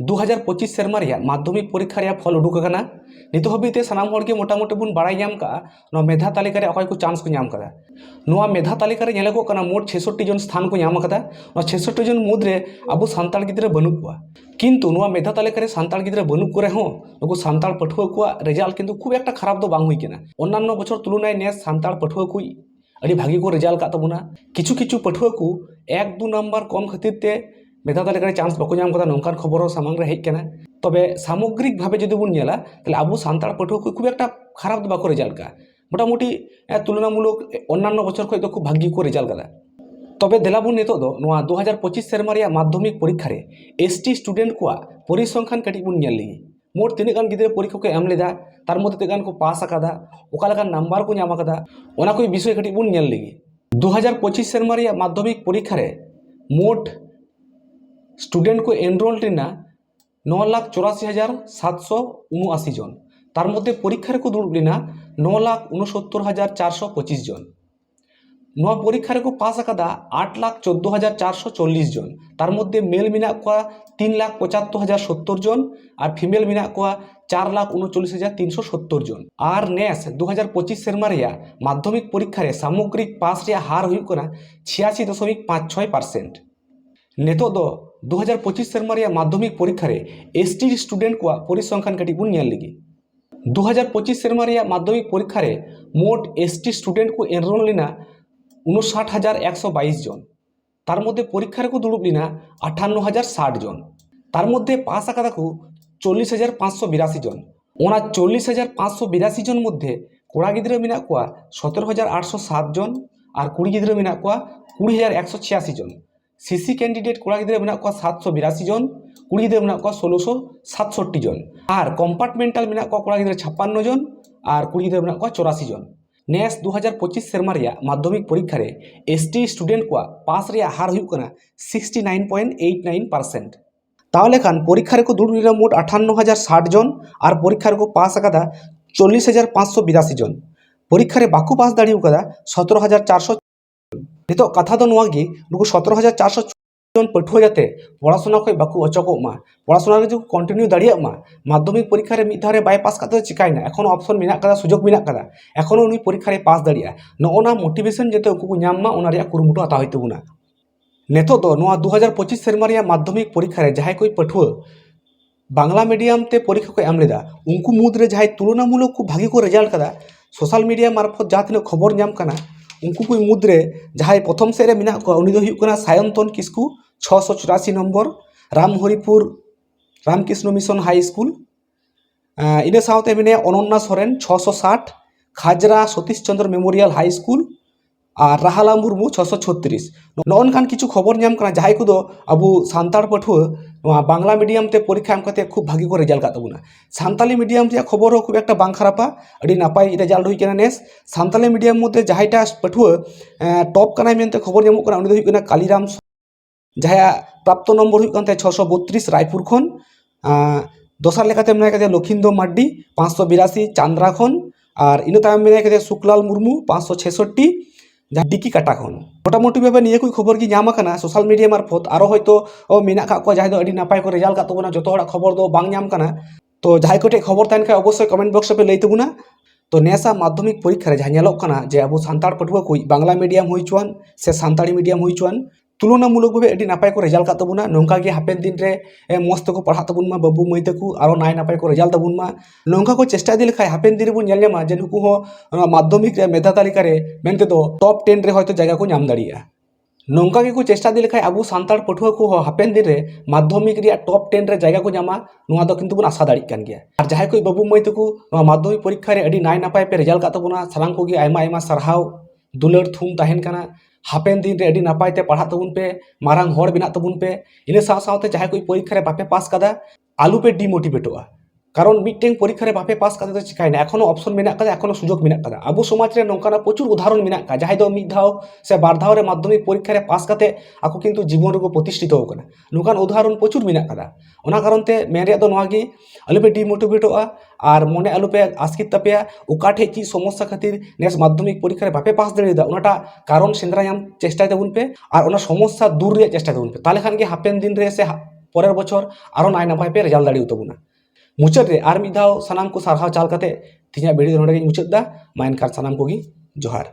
ᱫᱩ ᱦᱟᱡᱟᱨ ᱯᱚᱸᱪᱤᱥ ᱥᱮᱨᱢᱟ ᱨᱮᱭᱟᱜ ᱢᱟᱫᱽᱫᱷᱚᱢᱤᱠ ᱯᱚᱨᱤᱠᱠᱷᱟ ᱨᱮᱭᱟᱜ ᱯᱷᱚᱞ ᱩᱰᱩᱠ ᱟᱠᱟᱱᱟ ᱱᱤᱛᱚᱜ ᱦᱟᱹᱵᱤᱡᱛᱮ ᱥᱟᱱᱟᱢ ᱦᱚᱲᱜᱮ ᱢᱚᱴᱟᱢᱩᱴᱤ ᱵᱚᱱ ᱵᱟᱲᱟᱭ ᱧᱟᱢ ᱠᱟᱜᱼᱟ ᱱᱚᱣᱟ ᱢᱮধᱟ ᱛᱟᱹᱞᱤᱠᱟ ᱨᱮ ᱚᱠᱚᱭ ᱠᱚ ᱪᱟᱱᱥ ᱠᱚ ᱧᱟᱢ ᱠᱟᱫᱟ ᱱᱚᱣᱟ ᱢᱮধᱟ ᱛᱟᱹᱞᱤᱠᱟ ᱨᱮ ᱧᱮᱞᱚᱜᱚᱜ ᱠᱟᱱᱟ ᱢᱳᱴ ᱪᱷᱮᱥᱚᱴᱴᱤ ᱡᱚᱱ ᱥᱛᱷᱟᱱ ᱠᱚ ᱧᱟᱢ ᱠᱟᱫᱟ ᱱᱚᱣᱟ ᱪᱷᱮᱥᱚᱴᱴᱤ ᱡᱚᱱ ᱢᱩᱫᱽᱨᱮ ᱟᱵᱚ ᱥᱟᱱᱛᱟᱲ ᱜᱤᱫᱽᱨᱟᱹ ᱵᱟᱹᱱᱩᱜ ᱠᱚᱣᱟ কিন্তু নোয়া মেধা তালিকারে সান্তাল গিদ্রে বনুক করে হোঁ নুকু সান্তাল পঠুয়া কুয়া রেজাল্ট কিন্তু খুব একটা খারাপ তো বাং হুইকেনা অন্যান্য বছর তুলনায় নেস সান্তাল পঠুয়া কুই আড়ি ভাগি কো রেজাল্ট কাতাবুনা কিছু কিছু পঠুয়া কু এক দু নাম্বার কম খাতিরতে ᱢᱮᱫᱷᱟ ᱛᱟᱞᱤᱠᱟ চান্স বাকু নাম কথা ᱠᱟᱫᱟ খবরও ᱠᱷᱚᱵᱚᱨ হেক তবে সামগ্রিকভাবে যদি ᱠᱟᱱᱟ নেলা তাহলে আবু ᱡᱩᱫᱤ ᱵᱚᱱ খুব একটা খারাপ ᱫᱚ ᱵᱟᱠᱚ রেজাল্ট ᱠᱟᱜᱼᱟ মোটামুটি তুলনামূলক অন্যান্য বছর খুব খুব ভাগ্য করে রেজাল্ট কাদা তবে দেলাবুন নিতো দু হাজার পঁচিশ সেরমা রিয়া মাধ্যমিক পরীক্ষারে এসটি স্টুডেন্ট কোয়া পরিসংখ্যান কাটি বুন নিয়ে লিয়ে মোট তিন গান গিদ্রে পরীক্ষা কো এম লেদা, তার মধ্যে তিন গান পাস আকাদা ওকালাকার নাম্বার কো জামা কাদা ওনা কই বিষয় কাটি বুন নিয়ে লিয়ে দু হাজার পঁচিশ সেরমা রিয়া মাধ্যমিক পরীক্ষার মোট স্টুডেন্ট को एनरोल लेना नौ लाख चौरासी हज़ार सात सौ उनआशी जन তার মধ্যে পরীক্ষার কো দুড়ব লেনা নौ লাখ উনসত্তর হাজার চারশো পঁচিশ জন। ᱱᱚᱣᱟ লাখ ᱨᱮᱠᱚ ᱯᱟᱥ ᱟᱠᱟᱫᱟ চল্লিশ জন। তার মধ্যে মেল মিনাক কোয়া 345070 জন আর ফিমেল মিনাক কোয়া 439370 জন। আর নেস পঁচিশ সেরমা রেয়া মাধ্যমিক পরীক্ষার সামগ্রিক পাশ রেয়া হার ᱦᱩᱭᱩᱜ ᱠᱟᱱᱟ 86.56% ᱱᱤᱛᱚᱜ ᱫᱚ দু હજાર પચીસ સરમારી માધ્યમિક પરીક્ષારે એસટી સ્ટુડેન્ટ પરિસંખ્યાન કાટી નિયન લીગી દુ હજાર પચીસ સરમારી માધ્યમિક પરીક્ષારે মোট এসটি স্টুডেন্ট কু এনরোল লিনা উনষাট হাজার একশো বাইশ জন। তার মধ্যে পরীক্ষার কু দুড়ুব লিনা আঠান্ন হাজার ষাট জন। তার মধ্যে পাস আঁকা দেখু চল্লিশ হাজার পাঁচশো বিরাশি জন। ওনা চল্লিশ হাজার পাঁচশো বিরাশি জন মধ্যে কড়া গিদ্রে মিনা কোয়া সতেরো হাজার আটশো সাত জন আর কুড়ি গিদ্রে মিনা কোয়া কুড়ি হাজার একশো ছিয়াশি জন। সিসি ক্যান্ডিডেট কোড়া ᱜᱤᱫᱽᱨᱟᱹ ᱢᱮᱱᱟᱜ ᱠᱚᱣᱟ 782 জন কুড়ি ᱜᱤᱫᱽᱨᱟᱹ ᱢᱮᱱᱟᱜ ᱠᱚᱣᱟ 1667 জন। আর কম্পার্টমেন্টাল মেᱱᱟᱜ ᱠᱚᱣᱟ কোড়া ᱜᱤᱫᱽᱨᱟᱹ 56 জন, আর কুড়ি ᱜᱤᱫᱽᱨᱟᱹ ᱢᱮᱱᱟᱜ ᱠᱚᱣᱟ 84 জন। নেস দু হাজার পঁচিশ সেরমা রেয়া মাধ্যমিক পরীক্ষারে এসটি স্টুডেন্ট কোয়া পাস রেয়া হার হুᱭᱩᱜ ᱠᱟᱱᱟ 69.89% তাহলে খান পরীক্ষা রেকো দূর নিরা মোট আঠান্ন হাজার ষাট জন, আর পরীক্ষা রেকো পাস আকাদা চল্লিশ হাজার পাঁচশো বিরাশি জন। পরীক্ষারে বাকু পাস দাঁড়িয়ে কাদা সতেরো হাজার চারশো ᱱᱤᱛᱚᱜ ᱠᱟᱛᱷᱟ ᱫᱚ ᱱᱚᱣᱟ ᱜᱮ ᱱᱩᱠᱩ ᱥᱚᱛᱨᱚ ᱦᱟᱡᱟᱨ ᱪᱟᱨᱥᱚ জন পাঠুয়া যাতে পড়াশোনা খোঁজ বাকু অচকোগ মা পড়াশোনা যদি কন্টিনিউ দাঁড়িয়ে মা মাধ্যমিক পরীক্ষায় মিদ ধারে বাই পাস কাতে চিকাই না এখনও অপশন মেনা কাদা সুযোগ মেনা কাদা এখনও উনি পরীক্ষায় পাস দাঁড়িয়ে নোনা মোটিভেশন যাতে উনকু নাম মা ওনা রিয়া কুরুমুটু আতা হইতে বুনা নেতো দো নোয়া 2025 সেরমা রিয়া মাধ্যমিক পরীক্ষায় যাহাই কই পাঠুয়া বাংলা মিডিয়ামতে পরীক্ষা কো এমলেদা উনকু মুদরে যাহাই তুলনামূলক খুব ভাগি কো রেজাল্ট কাদা সোশ্যাল মিডিয়া মারফত যা তিনা খবর নাম কানা ᱩᱱᱠᱩ ᱠᱚ ᱢᱩᱫᱽᱨᱮ ᱡᱟᱦᱟᱸᱭ ᱯᱨᱚᱛᱷᱚᱢ ᱥᱮᱫ ᱨᱮ ᱢᱮᱱᱟᱜ ᱠᱚᱣᱟ ᱩᱱᱤ ᱫᱚ ᱦᱩᱭᱩᱜ ᱠᱟᱱᱟ ᱥᱟᱭᱚᱱᱛᱚᱱ ᱠᱤᱥᱠᱩ ᱪᱷᱚᱥᱚ ᱪᱩᱨᱟᱥᱤ number Ramharipur Ramkrishna Mission high school আহ, ᱤᱱᱟᱹ ᱥᱟᱶᱛᱮ ᱢᱮᱱᱟᱭᱟ ᱚᱱᱚᱱᱱᱟ ᱥᱚᱨᱮᱱ ᱪᱷᱚᱥᱚ ষাট Khajra Satish Chandra memorial high school ᱟᱨ ᱨᱟᱦᱟᱞᱟ ᱢᱩᱨᱢᱩ ᱪᱷᱚᱥᱚ ᱪᱷᱚᱛᱨᱤᱥ ᱱᱚᱜᱼᱚᱱᱠᱟᱱ ᱠᱤᱪᱷᱩ ᱠᱷᱚᱵᱚᱨ ᱧᱟᱢ ᱠᱟᱱᱟ ᱡᱟᱦᱟᱸᱭ ᱠᱚᱫᱚ ᱟᱵᱚ ᱥᱟᱱᱛᱟᱲ ᱯᱟᱹᱴᱷᱩᱣᱟᱹ ᱱᱚᱣᱟ ᱵᱟᱝᱞᱟ ᱢᱤᱰᱤᱭᱟᱢ ᱛᱮ ᱯᱚᱨᱤᱠᱠᱷᱟ ᱮᱢ ᱠᱟᱛᱮ ᱠᱷᱩᱵ ᱵᱷᱟᱜᱮ ᱠᱚ ᱨᱮᱡᱟᱞᱴ ᱠᱟᱜ ᱛᱟᱵᱚᱱᱟ ᱥᱟᱱᱛᱟᱞᱤ ᱢᱤᱰᱤᱭᱟᱢ ᱨᱮᱭᱟᱜ ᱠᱷᱚᱵᱚᱨ ᱦᱚᱸ ᱠᱷᱩᱵ ᱮᱠᱴᱟ ᱵᱟᱝ ᱠᱷᱟᱨᱟᱯᱟ ᱟᱹᱰᱤ ᱱᱟᱯᱟᱭ ᱨᱮᱡᱟᱞᱴ ᱦᱩᱭ ᱠᱟᱱᱟ ᱱᱮᱥ ᱥᱟᱱᱛᱟᱞᱤ ᱢᱤᱰᱤᱭᱟᱢ ᱢᱚᱫᱽᱫᱷᱮ ᱡᱟᱦᱟᱸᱭᱴᱟᱜ ᱯᱟᱹᱴᱷᱩᱣᱟᱹ ᱴᱚᱯ ᱠᱟᱱᱟᱭ ᱢᱮᱱᱛᱮ ᱠᱷᱚᱵᱚর ᱧᱟᱢᱚᱜ ᱠᱟᱱᱟ ᱩᱱᱤ ᱫᱚ ᱦᱩᱭᱩᱜ ᱠᱟᱱᱟ ᱠᱟᱞᱤᱨᱟᱢ ᱡᱟᱦᱟᱸᱭᱟᱜ ᱯᱨᱟপ্ᱛᱚ ᱱᱚᱢᱵᱚᱨ ᱦᱩᱭᱩᱜ ᱠᱟᱱ ᱛᱟᱭᱟ ᱪᱷᱚᱥᱚ ᱵᱚᱛᱨᱤᱥ ᱨᱟᱭᱯᱩᱨ ᱠᱷᱚᱱ ᱫᱚᱥᱟᱨ ᱞᱮᱠᱟᱛᱮ ᱢᱮᱱᱟᱭ ᱠᱟᱫᱮᱭᱟ ᱞᱚᱠᱷᱤᱱᱫᱚ ᱢᱟᱨᱰᱤ ᱯᱟᱸচᱥᱚ ᱵᱤরাᱥᱤ ᱪᱟন্দ্ᱨᱟ ᱠᱷᱚᱱ আর ইনো তায়ম মেনে কেদে শুক্লাল মুর্মু পাঁচশো ছেষট্টি ᱡᱟᱦᱟᱸ ᱰᱤᱠᱤ ᱠᱟᱴᱟ ᱠᱷᱚᱱ ᱢᱚᱴᱟᱢᱩᱴᱤ ᱵᱷᱟᱵᱮ ᱱᱤᱭᱟᱹ ᱠᱚ ᱠᱷᱚᱵᱚᱨ ᱜᱮ ᱧᱟᱢ ᱟᱠᱟᱱᱟ ᱥᱳᱥᱟᱞ ᱢᱤᱰᱤᱭᱟ ᱢᱟᱨᱯᱷᱚᱛ ᱟᱨᱚ ᱦᱚᱭᱛᱚ ᱢᱮᱱᱟᱜ ᱠᱟᱜ ᱠᱚᱣᱟ ᱡᱟᱦᱟᱸᱭ ᱫᱚ ᱟᱹᱰᱤ ᱱᱟᱯᱟᱭ ᱠᱚ ᱨᱮᱡᱟᱞᱴ ᱠᱟᱜ ᱛᱟᱵᱚᱱᱟ ᱡᱚᱛᱚ ᱦᱚᱲᱟᱜ ᱠᱷᱚᱵᱚᱨ ᱫᱚ ᱵᱟᱝ ᱧᱟᱢ ᱠᱟᱱᱟ ᱛᱚ ᱡᱟᱦᱟᱸᱭ ᱠᱚᱴᱷᱮᱱ ᱠᱷᱚᱵᱚᱨ ᱛᱟᱦᱮᱱ ᱠᱷᱟᱱ ᱚᱵᱚᱥᱥᱳᱭ ᱠᱚᱢᱮᱱᱴ ᱵᱚᱠᱥ ᱨᱮᱯᱮ ᱞᱟᱹᱭ ᱛᱟᱵᱚᱱᱟ ᱛᱚ ᱱᱮᱥᱟ মাধ্যমিক পরীক্ষা রে যা ᱧᱮᱞᱚᱜ ᱠᱟᱱᱟ ᱡᱮ ᱟᱵᱚ ᱥᱟᱱᱛᱟᱲ ᱯᱟᱹᱴᱷᱩᱣᱟᱹ ᱠᱚ ᱵᱟᱝলা ᱢᱤᱰᱤᱭᱟᱢ ᱦᱩᱭ ᱪᱚᱣᱟᱱ ᱥᱮ ᱥᱟᱱᱛᱟᱲᱤ ᱢᱤᱰᱤᱭᱟᱢ ᱦᱩᱭ ᱪᱚᱣᱟᱱ ᱛᱩᱞᱚᱱᱟᱢᱩᱞᱚᱠ ᱵᱷᱟᱵᱮ ᱟᱹᱰᱤ ᱱᱟᱯᱟᱭ ᱠᱚ ᱨᱮᱡᱟᱞ ᱠᱟᱜ ᱛᱟᱵᱚᱱᱟ ᱱᱚᱝᱠᱟ ᱜᱮ ᱦᱟᱯᱮᱱ ᱫᱤᱱ ᱨᱮ ᱢᱚᱡᱽ ᱛᱮᱠᱚ ᱯᱟᱲᱦᱟᱜ ᱛᱟᱵᱚᱱ ᱢᱟ ᱵᱟᱹᱵᱩ ᱢᱟᱹᱭ ᱛᱟᱠᱚ ᱟᱨᱚ ᱱᱟᱭ ᱱᱟᱯᱟᱭ ᱠᱚ ᱨᱮᱡᱟᱞ ᱛᱟᱵᱚᱱ ᱢᱟ ᱱᱚᱝᱠᱟ ᱠᱚ ᱪᱮᱥᱴᱟ ᱤᱫᱤ ᱞᱮᱠᱷᱟᱱ ᱦᱟᱯᱮᱱ ᱫᱤᱱ ᱨᱮᱵᱚᱱ ᱧᱮᱞ ᱧᱟᱢᱟ ᱡᱮ ᱱᱩᱠᱩ ᱦᱚᱸ ᱱᱚᱣᱟ ᱢᱟᱫᱽᱫᱷᱚᱢᱤᱠ ᱨᱮ ᱢᱮধᱟ ᱛᱟᱹᱞᱤᱠᱟ ᱢᱮᱱᱛᱮ ᱫᱚ ᱴᱚᱯ ᱴᱮᱱ ᱨᱮ ᱦᱚᱭᱛᱚ ᱡᱟᱭᱜᱟ ᱠᱚ ᱧᱟᱢ ᱫᱟᱲᱮᱭᱟᱜᱼᱟ ᱱᱚᱝᱠᱟ ᱜᱮᱠᱚ ᱪᱮᱥᱴᱟ ᱤᱫᱤ ᱞᱮᱠᱷᱟᱱ ᱟᱵᱚ ᱥᱟᱱᱛᱟᱲ ᱯᱟᱹᱴᱷᱩᱣᱟᱹ ᱠᱚ ᱦᱟᱯᱮᱱ ᱫᱤᱱ ᱨᱮ ᱢᱟᱫᱽᱫᱷᱚᱢᱤᱠ ᱨᱮᱭᱟᱜ ᱴᱚᱯ ᱴᱮᱱ ᱨᱮ ᱡᱟᱭᱜᱟ ᱠᱚ ᱧᱟᱢᱟ ᱱᱚᱣᱟ ᱫᱚ ᱠᱤᱱᱛᱩ ᱵᱚᱱ ᱟᱥᱟ ᱫᱟᱲᱮᱜ ᱠᱟᱱ ᱜᱮᱭᱟ ᱟᱨ ᱡᱟᱦᱟᱸᱭ ᱠᱚ ᱵᱟᱹᱵᱩ ᱢᱟᱹᱭ ᱛᱟᱠᱚ ᱱᱚᱣᱟ ᱢᱟᱫᱽᱫᱷᱚᱢᱤᱠ ᱯᱚᱨᱤᱠᱠᱷᱟ ᱨᱮ ᱟᱹᱰᱤ ᱱᱟᱭ ᱱᱟᱯᱟᱭ ᱯᱮ ᱨᱮᱡᱟᱞ ᱠᱟᱜ ᱛᱟᱵᱚᱱᱟ ᱥᱟᱱᱟᱢ ᱠᱚᱜᱮ ᱟᱭᱢᱟ ᱟᱭᱢᱟ ᱥᱟᱨᱦᱟᱣ ᱫᱩᱞᱟᱹᱲ ᱛᱷᱩᱢ ᱛᱟᱦᱮᱱ ᱠᱟᱱᱟ ᱦᱟᱯᱮᱱ ᱫᱤᱱ ᱨᱮ ᱟᱹᱰᱤ ᱱᱟᱯᱟᱭ ᱛᱮ ᱯᱟᱲᱦᱟᱜ ᱛᱟᱵᱚᱱ ᱯᱮ ᱢᱟᱨᱟᱝ ᱦᱚᱲ ᱵᱮᱱᱟᱜ ᱛᱟᱵᱚᱱ ᱯᱮ ᱤᱱᱟᱹ ᱥᱟᱶ ᱥᱟᱶᱛᱮ ᱡᱟᱦᱟᱸᱭ ᱠᱚ ᱯᱚᱨᱤᱠᱠᱷᱟ ᱨᱮ ᱵᱟᱯᱮ ᱯᱟᱥ ᱠᱟᱫᱟ ᱟᱞᱚ ᱯᱮ ᱠᱟᱨᱚᱱ ᱢᱤᱫᱴᱮᱱ ᱯᱚᱨᱤᱠᱷᱟ ᱨᱮ ᱵᱟᱯᱮ ᱯᱟᱥ ᱠᱟᱛᱮ ᱫᱚ ᱪᱤᱠᱟᱭᱱᱟ ᱮᱠᱷᱚᱱᱚ ᱚᱯᱥᱚᱱ ᱢᱮᱱᱟᱜ ᱠᱟᱫᱟ ᱮᱠᱷᱚᱱᱚ ᱥᱩᱡᱳᱜᱽ ᱢᱮᱱᱟᱜ ᱠᱟᱫᱟ ᱟᱵᱚ ᱥᱚᱢᱟᱡᱽ ᱨᱮ ᱱᱚᱝᱠᱟᱱᱟᱜ ᱯᱨᱚᱪᱩᱨ ᱩᱫᱟᱦᱚᱨᱚᱱ ᱢᱮᱱᱟᱜ ᱠᱟᱫᱟ ᱡᱟᱦᱟᱸᱭ ᱫᱚ ᱢᱤᱫ ᱫᱷᱟᱣ ᱥᱮ ᱵᱟᱨ ᱫᱷᱟᱣ ᱨᱮ ᱢᱟᱫᱽᱫᱷᱚᱢᱤᱠ ᱯᱚᱨᱤᱠᱷᱟ ᱨᱮ ᱯᱟᱥ ᱠᱟᱛᱮ ᱟᱠᱚ কিন্তু ᱡᱤᱵᱚᱱ ᱨᱮᱠᱚ ᱯᱨᱚᱛᱤষ্ঠিᱛᱚ ᱟᱠᱟᱱᱟ ᱱᱚᱝᱠᱟᱱ ᱩᱫᱟᱦᱚᱨᱚᱱ ᱯᱨᱚᱪᱩᱨ ᱢᱮᱱᱟᱜ ᱠᱟᱫᱟ ᱚᱱᱟ ᱠᱟᱨᱚᱱ ᱛᱮ ᱢᱮᱱ ᱨᱮᱭᱟᱜ ᱫᱚ ᱱᱚᱣᱟ ᱜᱮ ᱟᱞᱚᱯᱮ ᱰᱤᱢᱳᱴᱤᱵᱷᱮᱴᱚᱜᱼᱟ ᱟᱨ ᱢᱚᱱᱮ ᱟᱞᱚᱯᱮ ᱟᱥᱠᱤᱛ ᱛᱟᱯᱮᱭᱟ ᱚᱠᱟ ᱴᱷᱮᱡ ᱪᱮᱫ ᱥᱚᱢᱚᱥᱥᱟ ᱠᱷᱟᱹᱛᱤᱨ ᱱᱮᱥ ᱢᱟᱫᱽᱫᱷᱚᱢᱤᱠ ᱯᱚᱨᱤᱠᱷᱟ ᱨᱮ ᱵᱟᱯᱮ ᱯᱟᱥ ᱫᱟᱲᱮᱭᱟᱫᱟ ᱚᱱᱟᱴᱟᱜ ᱠᱟᱨᱚᱱ ᱥᱮᱸᱫᱽᱨᱟ ᱧᱟᱢ ᱪᱮᱥᱴᱟᱭ ᱛᱟᱵᱚᱱ ᱯᱮ ᱟᱨ ᱚᱱᱟ ᱥᱚᱢᱚᱥᱥᱟ ᱫᱩᱨ ᱨᱮᱭᱟᱜ ᱪᱮᱥᱴᱟᱭ ᱛᱟᱵᱚᱱ ᱯᱮ ᱛᱟᱦᱚᱞᱮ ᱠᱷᱟᱱ ᱜᱮ ᱦᱟᱯᱮᱱ ᱫᱤᱱ ᱨᱮ ᱥᱮ পরের বছর আরও নাই নাপায় পে রেজাল্ট দাঁড়িয়ে তবুনা ᱢᱩᱪᱟᱹᱫ ᱨᱮ ᱟᱨ ᱢᱤᱫ ᱫᱷᱟᱣ ᱥᱟᱱᱟᱢ ᱠᱚ ᱥᱟᱨᱦᱟᱣ ᱪᱟᱞ ᱠᱟᱛᱮ ᱛᱤᱦᱤᱧᱟᱜ ᱵᱷᱤᱰᱤᱭᱳ ᱱᱚᱸᱰᱮ ᱜᱤᱧ ᱢᱩᱪᱟᱹᱫ ᱫᱟ ᱢᱟ ᱮᱱᱠᱷᱟᱱ ᱥᱟᱱᱟᱢ ᱠᱚᱜᱮ ᱡᱚᱦᱟᱨ